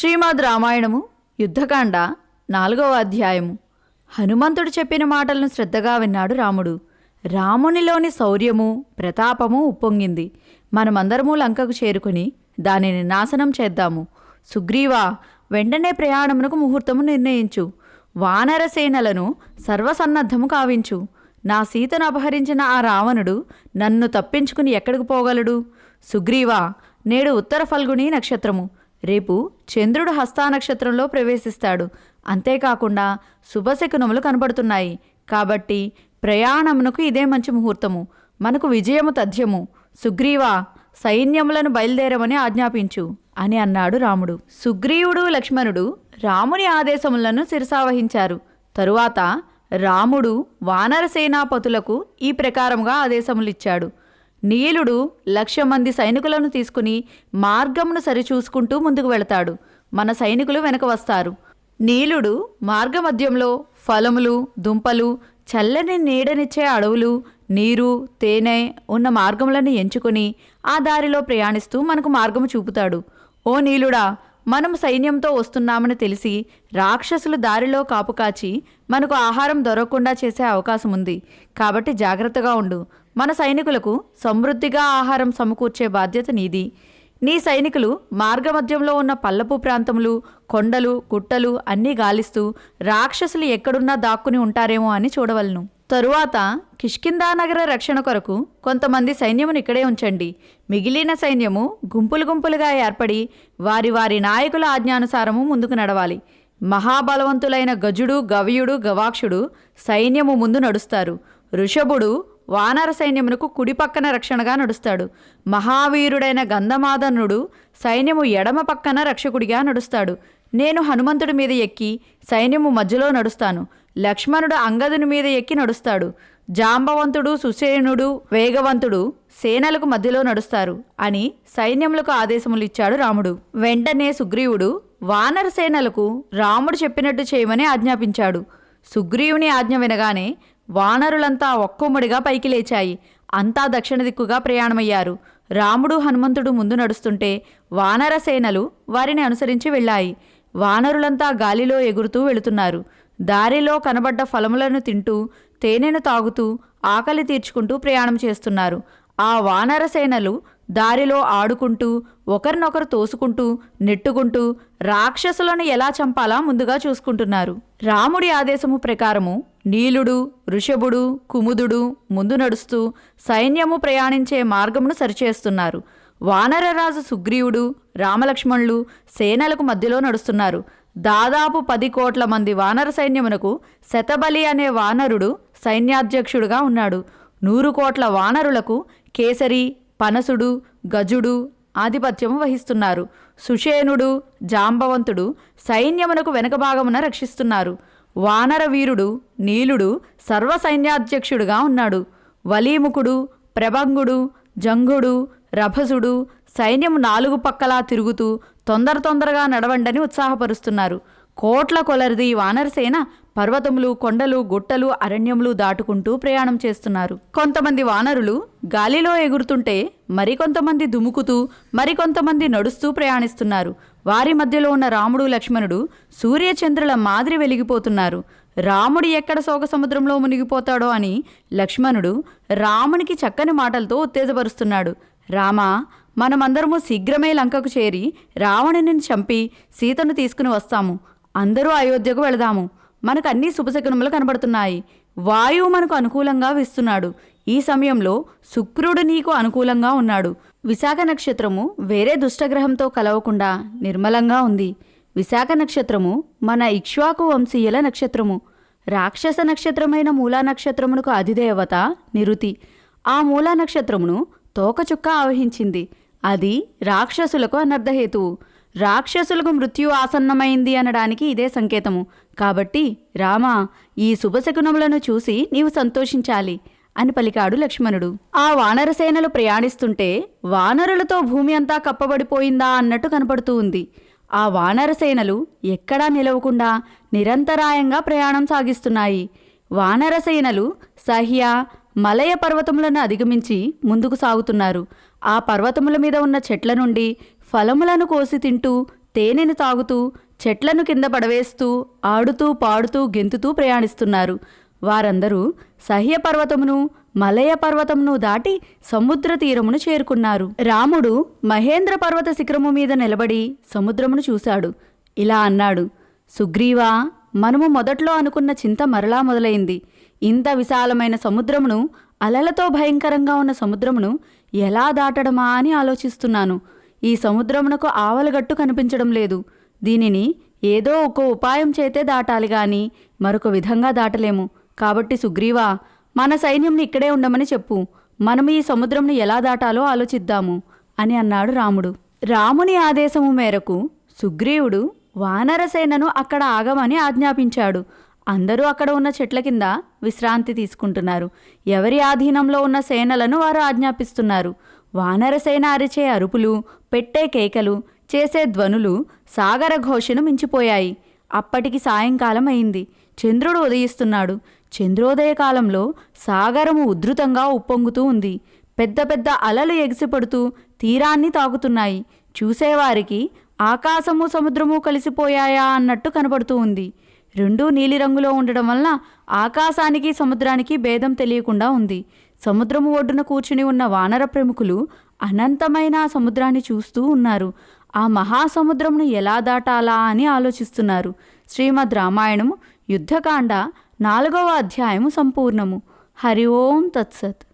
శ్రీమద్ రామాయణము యుద్ధకాండ నాలుగవ అధ్యాయము. హనుమంతుడు చెప్పిన మాటలను శ్రద్ధగా విన్నాడు రాముడు. రామునిలోని శౌర్యము ప్రతాపము ఉప్పొంగింది. మనమందరము లంకకు చేరుకుని దానిని నాశనం చేద్దాము. సుగ్రీవా వెంటనే ప్రయాణమునకు ముహూర్తము నిర్ణయించు. వానరసేనలను సర్వసన్నద్ధము కావించు. నా సీతను అపహరించిన ఆ రావణుడు నన్ను తప్పించుకుని ఎక్కడికి పోగలడు? సుగ్రీవా నేడు ఉత్తర ఫల్గుని నక్షత్రము. రేపు చంద్రుడు హస్తా నక్షత్రంలో ప్రవేశిస్తాడు. అంతేకాకుండా శుభశకునములు కనబడుతున్నాయి. కాబట్టి ప్రయాణమునకు ఇదే మంచి ముహూర్తము. మనకు విజయము తథ్యము. సుగ్రీవా సైన్యములను బయలుదేరమని ఆజ్ఞాపించు అని అన్నాడు రాముడు. సుగ్రీవుడు లక్ష్మణుడు రాముని ఆదేశములను శిరసావహించారు. తరువాత రాముడు వానర సేనాపతులకు ఈ ప్రకారముగా ఆదేశములిచ్చాడు. నీలుడు లక్ష మంది సైనికులను తీసుకుని మార్గమును సరిచూసుకుంటూ ముందుకు వెళతాడు. మన సైనికులు వెనక వస్తారు. నీలుడు మార్గమధ్యంలో ఫలములు దుంపలు చల్లని నీడనిచ్చే అడవులు నీరు తేనె ఉన్న మార్గములను ఎంచుకొని ఆ దారిలో ప్రయాణిస్తూ మనకు మార్గము చూపుతాడు. ఓ నీలుడా మనం సైన్యంతో వస్తున్నామని తెలిసి రాక్షసులు దారిలో కాపు కాచి మనకు ఆహారం దొరకకుండా చేసే అవకాశం ఉంది. కాబట్టి జాగ్రత్తగా ఉండు. మన సైనికులకు సమృద్ధిగా ఆహారం సమకూర్చే బాధ్యత నీది. నీ సైనికులు మార్గమధ్యంలో ఉన్న పల్లపు ప్రాంతములు కొండలు గుట్టలు అన్నీ గాలిస్తూ రాక్షసులు ఎక్కడున్నా దాక్కుని ఉంటారేమో అని చూడవలను. తరువాత కిష్కిందానగర రక్షణ కొరకు కొంతమంది సైన్యమును ఇక్కడే ఉంచండి. మిగిలిన సైన్యము గుంపులు గుంపులుగా ఏర్పడి వారి వారి నాయకుల ఆజ్ఞానుసారము ముందుకు నడవాలి. మహాబలవంతులైన గజుడు గవయుడు గవాక్షుడు సైన్యము ముందు నడుస్తారు. ఋషభుడు వానర సైన్యమునకు కుడిపక్కన రక్షణగా నడుస్తాడు. మహావీరుడైన గంధమాదనుడు సైన్యము ఎడమ పక్కన రక్షకుడిగా నడుస్తాడు. నేను హనుమంతుడి మీద ఎక్కి సైన్యము మధ్యలో నడుస్తాను. లక్ష్మణుడు అంగదుని మీద ఎక్కి నడుస్తాడు. జాంబవంతుడు సుసేనుడు వేగవంతుడు సేనలకు మధ్యలో నడుస్తారు అని సైన్యములకు ఆదేశములు ఇచ్చాడు రాముడు. వెంటనే సుగ్రీవుడు వానర సేనలకు రాముడు చెప్పినట్టు చేయమని ఆజ్ఞాపించాడు. సుగ్రీవుని ఆజ్ఞ వినగానే వానరులంతా ఒక్కొమ్మడిగా పైకి లేచాయి. అంతా దక్షిణ దిక్కుగా ప్రయాణమయ్యారు. రాముడు హనుమంతుడు ముందు నడుస్తుంటే వానర సేనలు వారిని అనుసరించి వెళ్ళాయి. వానరులంతా గాలిలో ఎగురుతూ వెళుతున్నారు. దారిలో కనబడ్డ ఫలములను తింటూ తేనెను తాగుతూ ఆకలి తీర్చుకుంటూ ప్రయాణం చేస్తున్నారు. ఆ వానర సేనలు దారిలో ఆడుకుంటూ ఒకరినొకరు తోసుకుంటూ నెట్టుకుంటూ రాక్షసులను ఎలా చంపాలా ముందుగా చూసుకుంటున్నారు. రాముడి ఆదేశము ప్రకారము నీలుడు ఋషభుడు కుముదుడు ముందు నడుస్తూ సైన్యము ప్రయాణించే మార్గమును సరిచేస్తున్నారు. వానరరాజు సుగ్రీవుడు రామలక్ష్మణులు సేనలకు మధ్యలో నడుస్తున్నారు. దాదాపు పది కోట్ల మంది వానర సైన్యమునకు శతబలి అనే వానరుడు సైన్యాధ్యక్షుడుగా ఉన్నాడు. నూరు కోట్ల వానరులకు కేసరి పనసుడు గజుడు ఆధిపత్యము వహిస్తున్నారు. సుషేనుడు జాంబవంతుడు సైన్యమునకు వెనక భాగమున రక్షిస్తున్నారు. వానర వీరుడు నీలుడు సర్వ సైన్యాధ్యక్షుడుగా ఉన్నాడు. వలీముఖుడు ప్రభంగుడు జంగుడు రభసుడు సైన్యం నాలుగు పక్కలా తిరుగుతూ తొందర తొందరగా నడవండని ఉత్సాహపరుస్తున్నారు. కోట్ల కొలరిది వానరసేన పర్వతములు కొండలు గుట్టలు అరణ్యములు దాటుకుంటూ ప్రయాణం చేస్తున్నారు. కొంతమంది వానరులు గాలిలో ఎగురుతుంటే మరికొంతమంది దుముకుతూ మరికొంతమంది నడుస్తూ ప్రయాణిస్తున్నారు. వారి మధ్యలో ఉన్న రాముడు లక్ష్మణుడు సూర్యచంద్రుల మాదిరి వెలిగిపోతున్నారు. రాముడు ఎక్కడ శోక సముద్రంలో మునిగిపోతాడో అని లక్ష్మణుడు రామునికి చక్కని మాటలతో ఉత్తేజపరుస్తున్నాడు. రామా మనమందరము శీఘ్రమే లంకకు చేరి రావణుని చంపి సీతను తీసుకుని వస్తాము. అందరూ అయోధ్యకు వెళదాము. మనకు అన్ని శుభశకునములు కనబడుతున్నాయి. వాయువు మనకు అనుకూలంగా విస్తున్నాడు. ఈ సమయంలో శుక్రుడు నీకు అనుకూలంగా ఉన్నాడు. విశాఖ నక్షత్రము వేరే దుష్టగ్రహంతో కలవకుండా నిర్మలంగా ఉంది. విశాఖ నక్షత్రము మన ఇక్ష్వాకు వంశీయుల నక్షత్రము. రాక్షస నక్షత్రమైన మూలా నక్షత్రమునకు అధిదేవత నిరుతి. ఆ మూలా నక్షత్రమును తోకచుక్క ఆవహించింది. అది రాక్షసులకు అనర్ధహేతువు రాక్షసులకు మృత్యు ఆసన్నమైంది అనడానికి ఇదే సంకేతము. కాబట్టి రామా ఈ శుభశకునములను చూసి నీవు సంతోషించాలి అని పలికాడు లక్ష్మణుడు. ఆ వానరసేనలు ప్రయాణిస్తుంటే వానరులతో భూమి అంతా కప్పబడిపోయిందా అన్నట్టు కనపడుతూ ఉంది. ఆ వానరసేనలు ఎక్కడా నిలవకుండా నిరంతరాయంగా ప్రయాణం సాగిస్తున్నాయి. వానరసేనలు సహ్య మలయ పర్వతములను అధిగమించి ముందుకు సాగుతున్నారు. ఆ పర్వతముల మీద ఉన్న చెట్ల నుండి ఫలములను కోసి తింటూ తేనెను తాగుతూ చెట్లను కింద పడవేస్తూ ఆడుతూ పాడుతూ గెంతుతూ ప్రయాణిస్తున్నారు. వారందరూ సహ్య పర్వతమును మలయ పర్వతమును దాటి సముద్ర తీరమును చేరుకున్నారు. రాముడు మహేంద్ర పర్వత శిఖరము మీద నిలబడి సముద్రమును చూశాడు. ఇలా అన్నాడు సుగ్రీవా మనము మొదట్లో అనుకున్న చింత మరలా మొదలైంది. ఇంత విశాలమైన సముద్రమును అలలతో భయంకరంగా ఉన్న సముద్రమును ఎలా దాటడమా అని ఆలోచిస్తున్నాను. ఈ సముద్రమునకు ఆవలగట్టు కనిపించడం లేదు. దీనిని ఏదో ఒక ఉపాయం చేతే దాటాలి గాని మరొక విధంగా దాటలేము. కాబట్టి సుగ్రీవా మన సైన్యంని ఇక్కడే ఉండమని చెప్పు. మనము ఈ సముద్రంను ఎలా దాటాలో ఆలోచిద్దాము అని అన్నాడు రాముడు. రాముని ఆదేశము మేరకు సుగ్రీవుడు వానరసేనను అక్కడ ఆగమని ఆజ్ఞాపించాడు. అందరూ అక్కడ ఉన్న చెట్ల కింద విశ్రాంతి తీసుకుంటున్నారు. ఎవరి ఆధీనంలో ఉన్న సేనలను వారు ఆజ్ఞాపిస్తున్నారు. వానరసేన అరిచే అరుపులు పెట్టే కేకలు చేసే ధ్వనులు సాగర ఘోషను మించిపోయాయి. అప్పటికి సాయంకాలం అయింది. చంద్రుడు ఉదయిస్తున్నాడు. చంద్రోదయ కాలంలో సాగరము ఉధృతంగా ఉప్పొంగుతూ ఉంది. పెద్ద పెద్ద అలలు ఎగిసిపడుతూ తీరాన్ని తాకుతున్నాయి. చూసేవారికి ఆకాశము సముద్రము కలిసిపోయాయా అన్నట్టు కనబడుతూ ఉంది. రెండూ నీలిరంగులో ఉండడం వలన ఆకాశానికి సముద్రానికి భేదం తెలియకుండా ఉంది. సముద్రము ఒడ్డున కూర్చుని ఉన్న వానర ప్రముఖులు అనంతమైన సముద్రాన్ని చూస్తూ ఉన్నారు. ఆ మహాసముద్రమును ఎలా దాటాలా అని ఆలోచిస్తున్నారు. శ్రీమద్ రామాయణము యుద్ధకాండ నాలుగవ అధ్యాయము సంపూర్ణము. హరి ఓం తత్సత్.